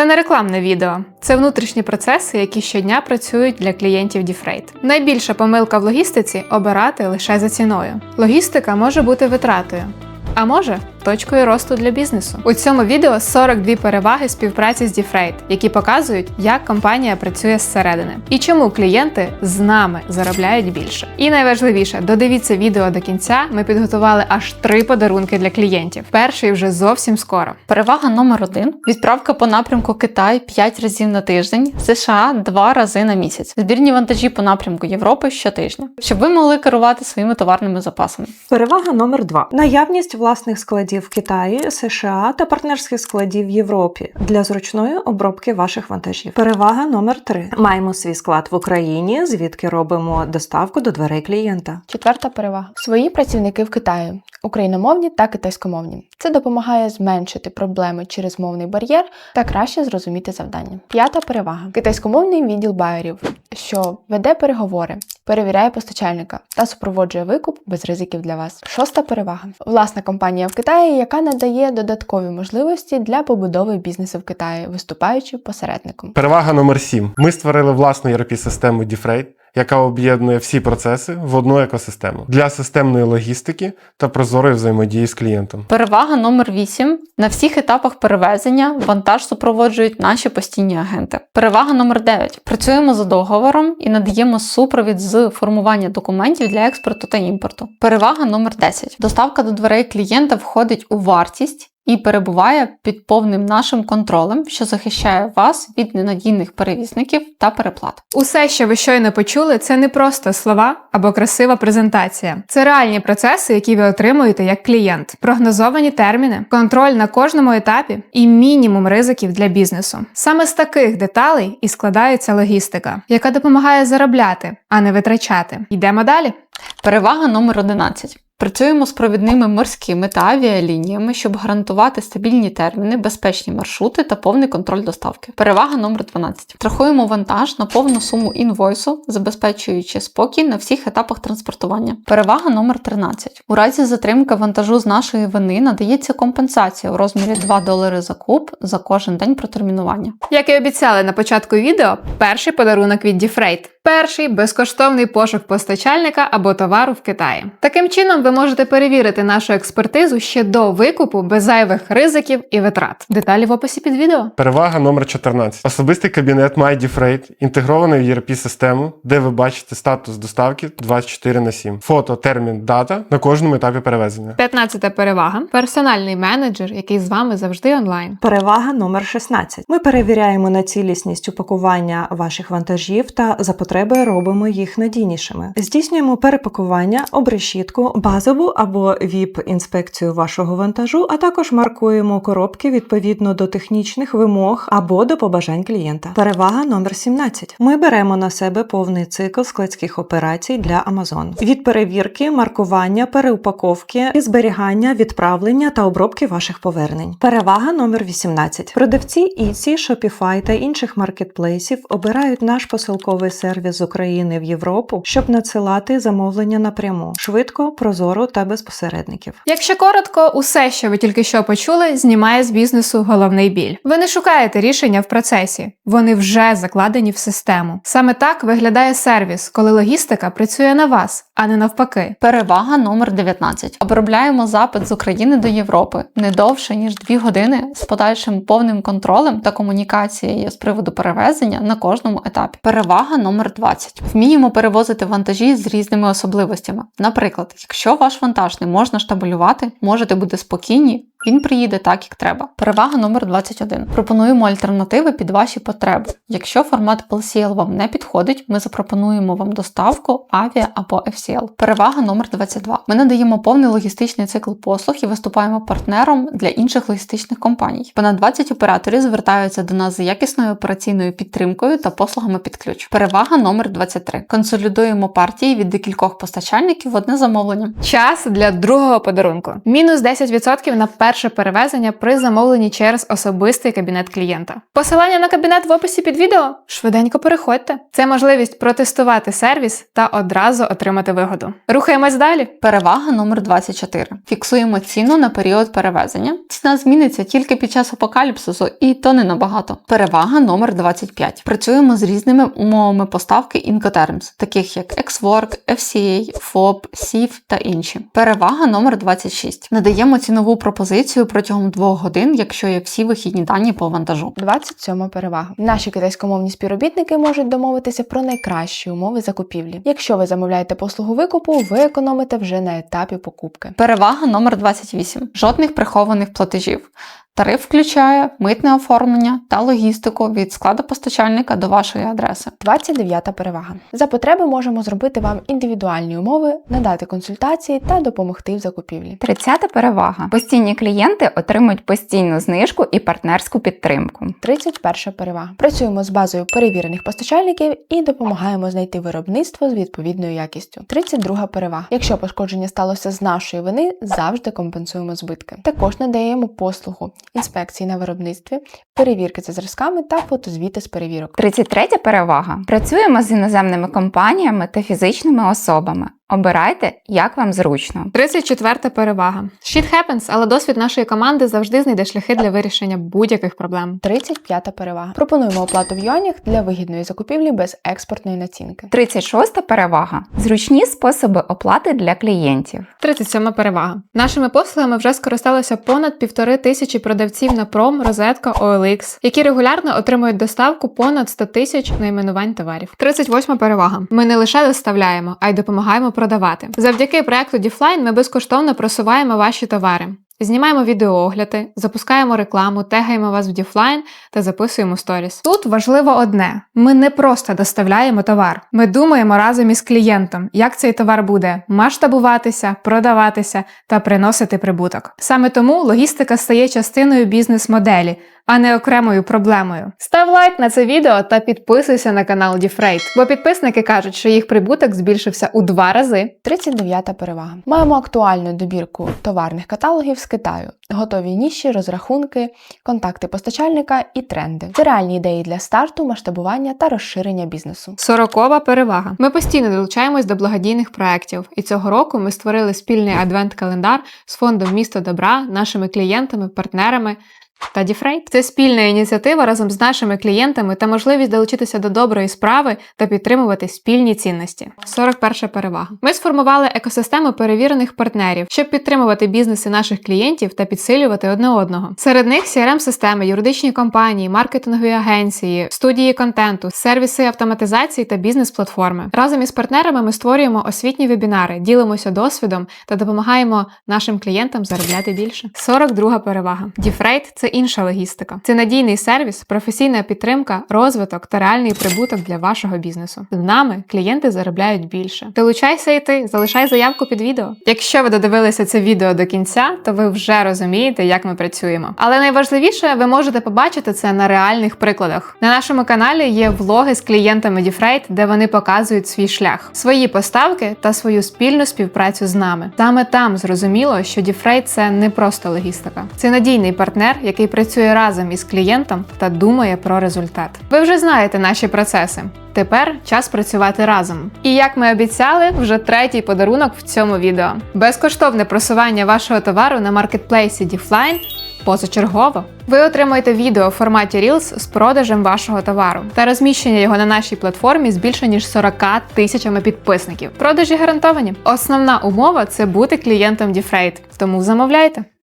Це не рекламне відео, це внутрішні процеси, які щодня працюють для клієнтів Діфрейт. Найбільша помилка в логістиці обирати лише за ціною. Логістика може бути витратою. А може, точкою росту для бізнесу. У цьому відео 42 переваги співпраці з Діфрейт, які показують, як компанія працює зсередини і чому клієнти з нами заробляють більше. І найважливіше, додивіться відео до кінця. Ми підготували аж три подарунки для клієнтів. Перший вже зовсім скоро. Перевага номер один: відправка по напрямку Китай 5 разів на тиждень, США 2 рази на місяць, збірні вантажі по напрямку Європи щотижня, щоб ви могли керувати своїми товарними запасами. Перевага номер два: наявність власних складів в Китаї, США та партнерських складів в Європі для зручної обробки ваших вантажів. Перевага номер три: маємо свій склад в Україні, звідки робимо доставку до дверей клієнта. Четверта перевага: свої працівники в Китаї, україномовні та китайськомовні. Це допомагає зменшити проблеми через мовний бар'єр та краще зрозуміти завдання. П'ята перевага: китайськомовний відділ байерів, що веде переговори, перевіряє постачальника та супроводжує викуп без ризиків для вас. Шоста перевага: власна компанія в Китаї, яка надає додаткові можливості для побудови бізнесу в Китаї, виступаючи посередником. Перевага номер 7. Ми створили власну ERP-систему DeFreight, яка об'єднує всі процеси в одну екосистему для системної логістики та прозорої взаємодії з клієнтом. Перевага номер 8. На всіх етапах перевезення вантаж супроводжують наші постійні агенти. Перевага номер 9. Працюємо за договором і надаємо супровід з формування документів для експорту та імпорту. Перевага номер 10. Доставка до дверей клієнта входить у вартість. І перебуває під повним нашим контролем, що захищає вас від ненадійних перевізників та переплат. Усе, що ви щойно почули, це не просто слова або красива презентація. Це реальні процеси, які ви отримуєте як клієнт, прогнозовані терміни, контроль на кожному етапі і мінімум ризиків для бізнесу. Саме з таких деталей і складається логістика, яка допомагає заробляти, а не витрачати. Йдемо далі. Перевага номер 11. Працюємо з провідними морськими та авіалініями, щоб гарантувати стабільні терміни, безпечні маршрути та повний контроль доставки. Перевага номер 12. Страхуємо вантаж на повну суму інвойсу, забезпечуючи спокій на всіх етапах транспортування. Перевага номер 13. У разі затримки вантажу з нашої вини надається компенсація у розмірі 2 долари за куб за кожен день протермінування. Як і обіцяли на початку відео, перший подарунок від Діфрейт. Перший безкоштовний пошук постачальника або товару в Китаї. Таким чином, ви можете перевірити нашу експертизу ще до викупу без зайвих ризиків і витрат. Деталі в описі під відео. Перевага номер 14. Особистий кабінет MyDeFreight інтегрований в ERP-систему, де ви бачите статус доставки 24 на 7. Фото, термін, дата на кожному етапі перевезення. 15 перевага. Персональний менеджер, який з вами завжди онлайн. Перевага номер 16. Ми перевіряємо на цілісність упакування ваших вантажів та за потреби робимо їх надійнішими. Здійснюємо перепакування, обрешітку, базову або ВІП-інспекцію вашого вантажу, а також маркуємо коробки відповідно до технічних вимог або до побажань клієнта. Перевага номер 17. Ми беремо на себе повний цикл складських операцій для Amazon. від перевірки, маркування, переупаковки, зберігання, відправлення та обробки ваших повернень. Перевага номер 18. Продавці Etsy, Shopify та інших маркетплейсів обирають наш посилковий сервіс з України в Європу, щоб надсилати замовлення напряму швидко, прозоро та без посередників. Якщо коротко, усе, що ви тільки що почули, знімає з бізнесу головний біль. Ви не шукаєте рішення в процесі, вони вже закладені в систему. Саме так виглядає сервіс, коли логістика працює на вас, а не навпаки. Перевага номер 19. Обробляємо запит з України до Європи не довше ніж 2 години з подальшим повним контролем та комунікацією з приводу перевезення на кожному етапі. Перевага номер 20. Вміємо перевозити вантажі з різними особливостями. Наприклад, якщо ваш вантаж не можна штабелювати, можете бути спокійні. Він приїде так, як треба. Перевага номер 21. Пропонуємо альтернативи під ваші потреби. Якщо формат PLCL вам не підходить, ми запропонуємо вам доставку, авіа або FCL. Перевага номер 22. Ми надаємо повний логістичний цикл послуг і виступаємо партнером для інших логістичних компаній. Понад 20 операторів звертаються до нас за якісною операційною підтримкою та послугами під ключ. Перевага номер 23. Консолідуємо партії від декількох постачальників в одне замовлення. Час для другого подарунку. Мінус 10% на перший перше перевезення при замовленні через особистий кабінет клієнта. Посилання на кабінет в описі під відео. Швиденько переходьте. Це можливість протестувати сервіс та одразу отримати вигоду. Рухаємось далі. Перевага номер 24. Фіксуємо ціну на період перевезення. Ціна зміниться тільки під час апокаліпсису, і то не набагато. Перевага номер 25. Працюємо з різними умовами поставки Incoterms, таких як Xwork, FCA, FOB, SIF та інші. Перевага номер 26. Надаємо цінову пропозицію протягом двох годин, якщо є всі вихідні дані по вантажу. 27 перевага. Наші китайськомовні співробітники можуть домовитися про найкращі умови закупівлі. Якщо ви замовляєте послугу викупу, ви економите вже на етапі покупки. Перевага номер 28. Жодних прихованих платежів. Тариф включає митне оформлення та логістику від складу постачальника до вашої адреси. 29 перевага. За потреби можемо зробити вам індивідуальні умови, надати консультації та допомогти в закупівлі. 30 перевага. Постійні клієнти отримують постійну знижку і партнерську підтримку. 31 перевага. Працюємо з базою перевірених постачальників і допомагаємо знайти виробництво з відповідною якістю. 32 перевага. Якщо пошкодження сталося з нашої вини, завжди компенсуємо збитки. Також надаємо послугу інспекції на виробництві, перевірки за зразками та фотозвіти з перевірок. 33 перевага. Працюємо з іноземними компаніями та фізичними особами. Обирайте, як вам зручно. 34 перевага. Shit happens, але досвід нашої команди завжди знайде шляхи для вирішення будь-яких проблем. 35 перевага. Пропонуємо оплату в юанях для вигідної закупівлі без експортної націнки. 36 перевага. Зручні способи оплати для клієнтів. 37 перевага. Нашими послугами вже скористалося понад півтори тисячі продавців на пром, розетка, OLX, які регулярно отримують доставку понад 100 тисяч найменувань товарів. 38 перевага. Ми не лише доставляємо, а й допомагаємо продавати. Завдяки проекту Діфлайн ми безкоштовно просуваємо ваші товари. Знімаємо відеоогляди, запускаємо рекламу, тегаємо вас в Діфлайн та записуємо сторіс. Тут важливо одне: ми не просто доставляємо товар. Ми думаємо разом із клієнтом, як цей товар буде масштабуватися, продаватися та приносити прибуток. Саме тому логістика стає частиною бізнес-моделі, а не окремою проблемою. Став лайк на це відео та підписуйся на канал Діфрейт, бо підписники кажуть, що їх прибуток збільшився у два рази. 39 перевага. Маємо актуальну добірку товарних каталогів з Китаю, готові ніші, розрахунки, контакти постачальника і тренди. Це реальні ідеї для старту, масштабування та розширення бізнесу. Сорокова перевага. Ми постійно долучаємось до благодійних проєктів, і цього року ми створили спільний адвент-календар з фондом Місто добра, нашими клієнтами, партнерами. Та Діфрейт це спільна ініціатива разом з нашими клієнтами та можливість долучитися до доброї справи та підтримувати спільні цінності. 41 перевага. Ми сформували екосистему перевірених партнерів, щоб підтримувати бізнеси наших клієнтів та підсилювати одне одного. Серед них crm системи юридичні компанії, маркетингові агенції, студії контенту, сервіси автоматизації та бізнес-платформи. Разом із партнерами ми створюємо освітні вебінари, ділимося досвідом та допомагаємо нашим клієнтам заробляти більше. 42 перевага. Діфрейт це інша логістика. Це надійний сервіс, професійна підтримка, розвиток та реальний прибуток для вашого бізнесу. З нами клієнти заробляють більше. Долучайся і ти, залишай заявку під відео. Якщо ви додивилися це відео до кінця, то ви вже розумієте, як ми працюємо. Але найважливіше, ви можете побачити це на реальних прикладах. На нашому каналі є влоги з клієнтами Діфрейт, де вони показують свій шлях, свої поставки та свою спільну співпрацю з нами. Саме там зрозуміло, що Діфрейт це не просто логістика, це надійний партнер, який працює разом із клієнтом та думає про результат. Ви вже знаєте наші процеси. Тепер час працювати разом. І як ми обіцяли, вже третій подарунок в цьому відео: безкоштовне просування вашого товару на маркетплейсі Діфлайн позачергово. Ви отримаєте відео в форматі Reels з продажем вашого товару та розміщення його на нашій платформі з більше ніж 40 тисячами підписників. Продажі гарантовані. Основна умова це бути клієнтом Діфрейт, тому замовляйте.